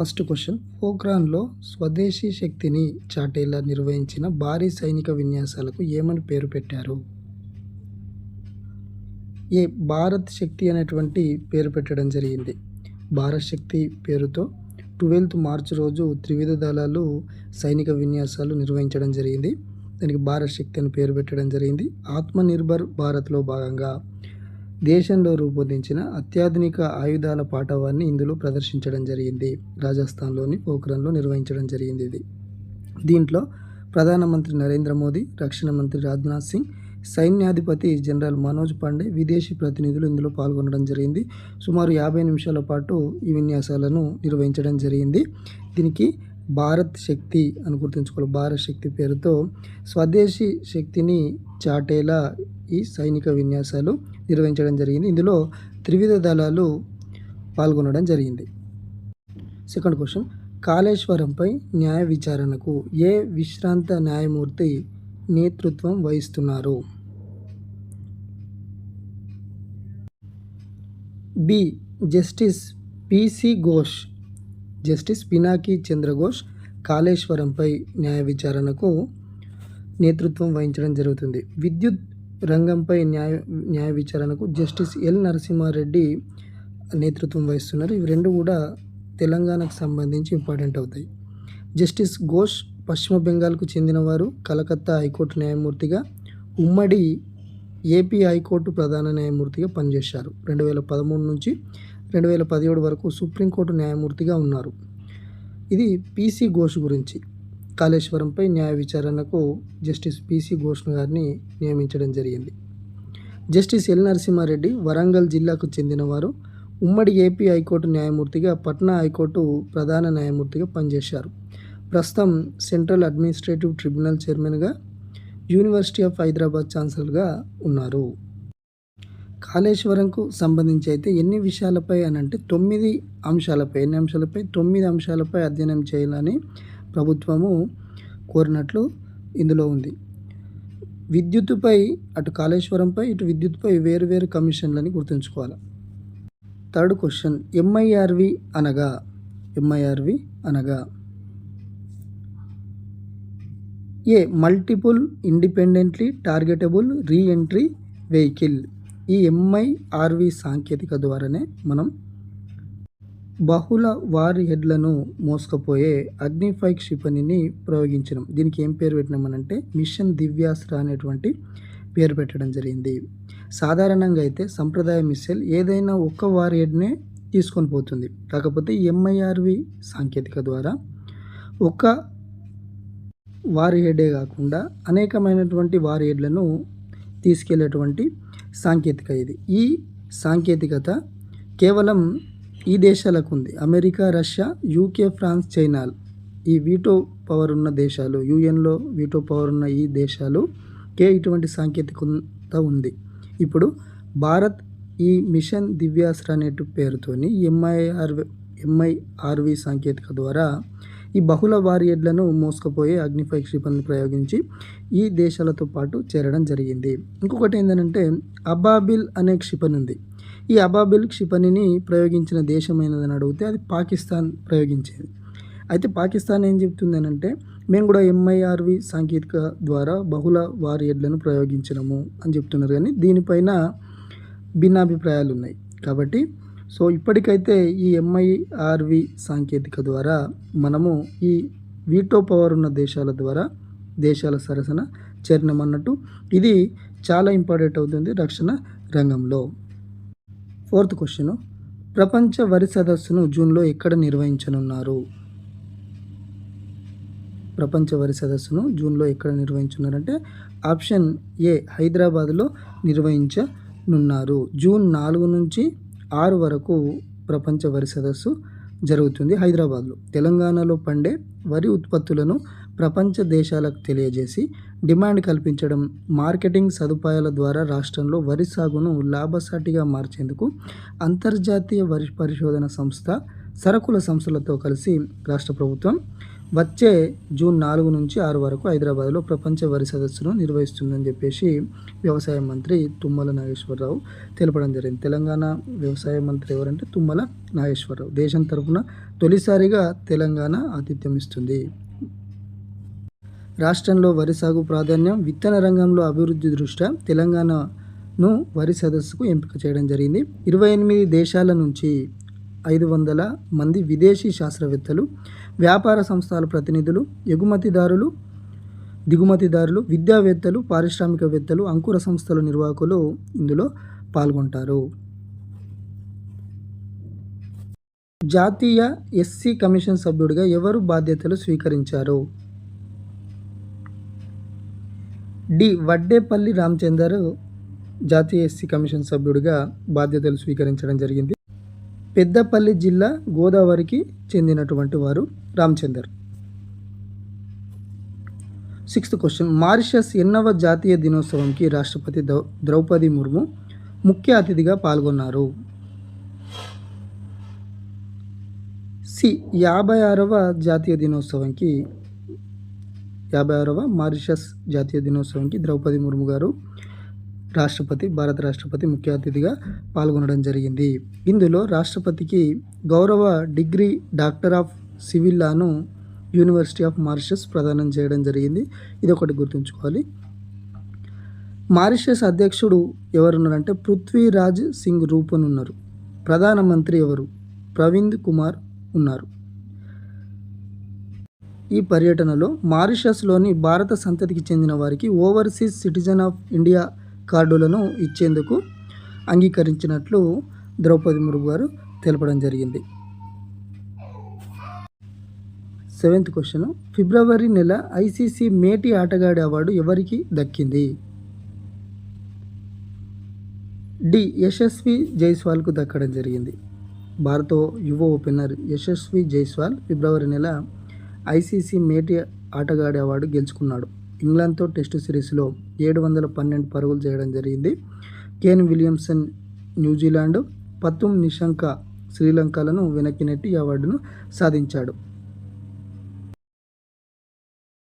First question. పోఖ్రాన్లో స్వదేశీ శక్తిని చాటేలా నిర్వహించిన భారీ సైనిక విన్యాసాలకు ఏమని పేరు పెట్టారు? ఏ. భారత్ శక్తి అనేటువంటి పేరు పెట్టడం జరిగింది. భారత్ శక్తి పేరుతో ట్వెల్త్ మార్చ్ రోజు త్రివిధ దళాలు సైనిక విన్యాసాలు నిర్వహించడం జరిగింది. దానికి భారత్ శక్తి అని పేరు పెట్టడం జరిగింది. ఆత్మనిర్భర్ భారత్లో భాగంగా దేశంలో రూపొందించిన అత్యాధునిక ఆయుధాల పాఠవాన్ని ఇందులో ప్రదర్శించడం జరిగింది. రాజస్థాన్లోని పోఖ్రాన్లో నిర్వహించడం జరిగింది ఇది. దీంట్లో ప్రధానమంత్రి నరేంద్ర మోదీ రక్షణ మంత్రి రాజ్నాథ్ సింగ్ సైన్యాధిపతి జనరల్ మనోజ్ పాండే విదేశీ ప్రతినిధులు ఇందులో పాల్గొనడం జరిగింది. సుమారు యాభై నిమిషాల పాటు ఈ విన్యాసాలను నిర్వహించడం జరిగింది. దీనికి భారత్ శక్తి అని గుర్తుంచుకోవాలి. భారత్ శక్తి పేరుతో స్వదేశీ శక్తిని చాటేలా ఈ సైనిక విన్యాసాలు నిర్వహించడం జరిగింది. ఇందులో త్రివిధ దళాలు పాల్గొనడం జరిగింది. Second question. కాళేశ్వరంపై న్యాయ విచారణకు ఏ విశ్రాంత న్యాయమూర్తి నేతృత్వం వహిస్తున్నారు? B. Justice PC Ghosh. Justice Pinaki Chandraghosh కాళేశ్వరంపై న్యాయ విచారణకు నేతృత్వం వహించడం జరుగుతుంది. విద్యుత్ రంగంపై న్యాయ న్యాయ విచారణకు జస్టిస్ ఎల్ నరసింహారెడ్డి నేతృత్వం వహిస్తున్నారు. ఇవి రెండు కూడా తెలంగాణకు సంబంధించి ఇంపార్టెంట్ అవుతాయి. జస్టిస్ ఘోష్ పశ్చిమ బెంగాల్కు చెందినవారు కలకత్తా హైకోర్టు న్యాయమూర్తిగా ఉమ్మడి ఏపీ హైకోర్టు ప్రధాన న్యాయమూర్తిగా పనిచేశారు. రెండు వేల పదమూడు నుంచి రెండు వేల పదిహేడు వరకు సుప్రీంకోర్టు న్యాయమూర్తిగా ఉన్నారు. ఇది పీసీ ఘోష్ గురించి. కాళేశ్వరంపై న్యాయ విచారణకు జస్టిస్ పీసీ ఘోష్ణ గారిని నియమించడం జరిగింది. జస్టిస్ ఎల్ నరసింహారెడ్డి వరంగల్ జిల్లాకు చెందినవారు. ఉమ్మడి ఏపీ హైకోర్టు న్యాయమూర్తిగా పట్నా హైకోర్టు ప్రధాన న్యాయమూర్తిగా పనిచేశారు. ప్రస్తుతం సెంట్రల్ అడ్మినిస్ట్రేటివ్ ట్రిబ్యునల్ చైర్మన్గా యూనివర్సిటీ ఆఫ్ హైదరాబాద్ ఛాన్సలర్గా ఉన్నారు. కాళేశ్వరంకు సంబంధించి అయితే ఎన్ని విషయాలపై అని అంటే తొమ్మిది అంశాలపై ఎన్ని అంశాలపై? తొమ్మిది అంశాలపై అధ్యయనం చేయాలని ప్రభుత్వము కోరినట్లు ఇందులో ఉంది. విద్యుత్తుపై అటు కాళేశ్వరంపై ఇటు విద్యుత్పై వేరు వేరు కమిషన్లని గుర్తుంచుకోవాలి. థర్డ్ క్వశ్చన్ ఎంఐఆర్వి అనగా ఎంఐఆర్వి అనగా a multiple independently targetable reentry vehicle ఈ ఎంఐఆర్వి సాంకేతిక ద్వారానే మనం బహుళ వారి హెడ్లను మోసుకపోయే అగ్నిఫై క్షిపణిని ప్రయోగించడం. దీనికి ఏం పేరు పెట్టినామనంటే మిషన్ దివ్యాస్త్ర అనేటువంటి పేరు పెట్టడం జరిగింది. సాధారణంగా అయితే సంప్రదాయ మిస్సైల్ ఏదైనా ఒక్క వారి హెడ్నే తీసుకొని పోతుంది. కాకపోతే ఎంఐఆర్వి సాంకేతిక ద్వారా ఒక వారి హెడే కాకుండా అనేకమైనటువంటి వారి హెడ్లను తీసుకెళ్ళేటువంటి సాంకేతిక ఇది. ఈ సాంకేతికత కేవలం ఈ దేశాలకు ఉంది America Russia UK France China ఈ వీటో పవర్ ఉన్న దేశాలు యుఎన్లో వీటో పవర్ ఉన్న ఈ దేశాలు కే ఇటువంటి సాంకేతికత ఉంది. ఇప్పుడు భారత్ ఈ మిషన్ దివ్యాస్త్ర అనే పేరుతోని ఎంఐఆర్ ఎంఐఆర్వి సాంకేతిక ద్వారా ఈ బహుళ వారియడ్లను మోసుకుపోయే అగ్నిఫై క్షిపణిని ప్రయోగించి ఈ దేశాలతో పాటు చేరడం జరిగింది. ఇంకొకటి ఏంటంటే అబాబిల్ అనే క్షిపణి ఉంది. ఈ అబాబిల్ క్షిపణిని ప్రయోగించిన దేశమైనదని అడిగితే అది పాకిస్తాన్ ప్రయోగించేది. అయితే పాకిస్తాన్ ఏం చెప్తుందనంటే మేము కూడా ఎంఐఆర్వి సాంకేతిక ద్వారా బహుళ వారియడ్లను ప్రయోగించినము అని చెప్తున్నారు కానీ దీనిపైన భిన్నాభిప్రాయాలు ఉన్నాయి కాబట్టి సో ఇప్పటికైతే ఈ ఎంఐఆర్వి సాంకేతిక ద్వారా మనము ఈ వీటో పవర్ ఉన్న దేశాల ద్వారా దేశాల సరసన చేరినామన్నట్టు ఇది చాలా ఇంపార్టెంట్ అవుతుంది రక్షణ రంగంలో. Fourth question. ప్రపంచ వరి సదస్సును జూన్లో ఎక్కడ నిర్వహించనున్నారు? ప్రపంచ వరి సదస్సును జూన్లో ఎక్కడ నిర్వహించున్నారంటే ఆప్షన్ ఏ హైదరాబాద్లో నిర్వహించనున్నారు. జూన్ నాలుగు నుంచి ఆరు వరకు ప్రపంచ వరి సదస్సు జరుగుతుంది హైదరాబాద్లో. తెలంగాణలో పండే వరి ఉత్పత్తులను ప్రపంచ దేశాలకు తెలియజేసి డిమాండ్ కల్పించడం మార్కెటింగ్ సదుపాయాల ద్వారా రాష్ట్రంలో వరి సాగును లాభసాటిగా మార్చేందుకు అంతర్జాతీయ వరి పరిశోధన సంస్థ సరకుల సంస్థలతో కలిసి రాష్ట్ర ప్రభుత్వం వచ్చే జూన్ నాలుగు నుంచి ఆరు వరకు హైదరాబాద్లో ప్రపంచ వరి సదస్సును నిర్వహిస్తుందని చెప్పేసి వ్యవసాయ మంత్రి తుమ్మల నాగేశ్వరరావు తెలపడం జరిగింది. తెలంగాణ వ్యవసాయ మంత్రి ఎవరంటే తుమ్మల నాగేశ్వరరావు. దేశం తరపున తొలిసారిగా తెలంగాణ ఆతిథ్యం ఇస్తుంది. రాష్ట్రంలో వరి సాగు ప్రాధాన్యం విత్తన రంగంలో అభివృద్ధి దృష్ట్యా తెలంగాణను వరి సదస్సుకు ఎంపిక చేయడం జరిగింది. ఇరవై ఎనిమిది దేశాల నుంచి ఐదు వందల మంది విదేశీ శాస్త్రవేత్తలు వ్యాపార సంస్థల ప్రతినిధులు ఎగుమతిదారులు దిగుమతిదారులు విద్యావేత్తలు పారిశ్రామికవేత్తలు అంకుర సంస్థల నిర్వాహకులు ఇందులో పాల్గొంటారు. జాతీయ ఎస్సీ కమిషన్ సభ్యుడిగా ఎవరు బాధ్యతలు స్వీకరించారు? డి. వడ్డేపల్లి రామచందర్ జాతీయ ఎస్సీ కమిషన్ సభ్యుడిగా బాధ్యతలు స్వీకరించడం జరిగింది. పెద్దపల్లి జిల్లా గోదావరికి చెందినటువంటి వారు రామచందర్. సిక్స్త్ క్వశ్చన్ మారిషస్ ఎన్నవ జాతీయ దినోత్సవంకి రాష్ట్రపతి ద్రౌపది ముర్ము ముఖ్య అతిథిగా పాల్గొన్నారు. సి. యాభై ఆరవ జాతీయ దినోత్సవంకి యాభై ఆరవ మారిషస్ జాతీయ దినోత్సవంకి ద్రౌపది ముర్ము గారు రాష్ట్రపతి భారత రాష్ట్రపతి ముఖ్య అతిథిగా పాల్గొనడం జరిగింది. ఇందులో రాష్ట్రపతికి గౌరవ డిగ్రీ డాక్టర్ ఆఫ్ సివిల్ లాను యూనివర్సిటీ ఆఫ్ మారిషస్ ప్రదానం చేయడం జరిగింది. ఇది ఒకటి గుర్తుంచుకోవాలి. మారిషస్ అధ్యక్షుడు ఎవరున్నారంటే పృథ్వీరాజ్ సింగ్ రూపన్ ఉన్నారు ప్రధానమంత్రి ఎవరు? ప్రవీణ్ కుమార్ ఉన్నారు. ఈ పర్యటనలో మారిషస్లోని భారత సంతతికి చెందిన వారికి ఓవర్సీస్ సిటిజన్ ఆఫ్ ఇండియా కార్డులను ఇచ్చేందుకు అంగీకరించినట్లు ద్రౌపది ముర్ము గారు తెలపడం జరిగింది. Seventh question. ఫిబ్రవరి నెల ఐసీసీ మేటి ఆటగాడి అవార్డు ఎవరికి దక్కింది? డి. యశస్వి జైస్వాల్కు దక్కడం జరిగింది. భారత యువ ఓపెనర్ యశస్వి జైస్వాల్ ఫిబ్రవరి నెల ఐసీసీ మేటి ఆటగాడి అవార్డు గెలుచుకున్నాడు. ఇంగ్లాండ్తో టెస్టు సిరీస్లో ఏడు వందల పన్నెండు పరుగులు చేయడం జరిగింది. Kane Williamson New Zealand Pathum Nissanka శ్రీలంకలను వెనక్కి నెట్టి అవార్డును సాధించాడు.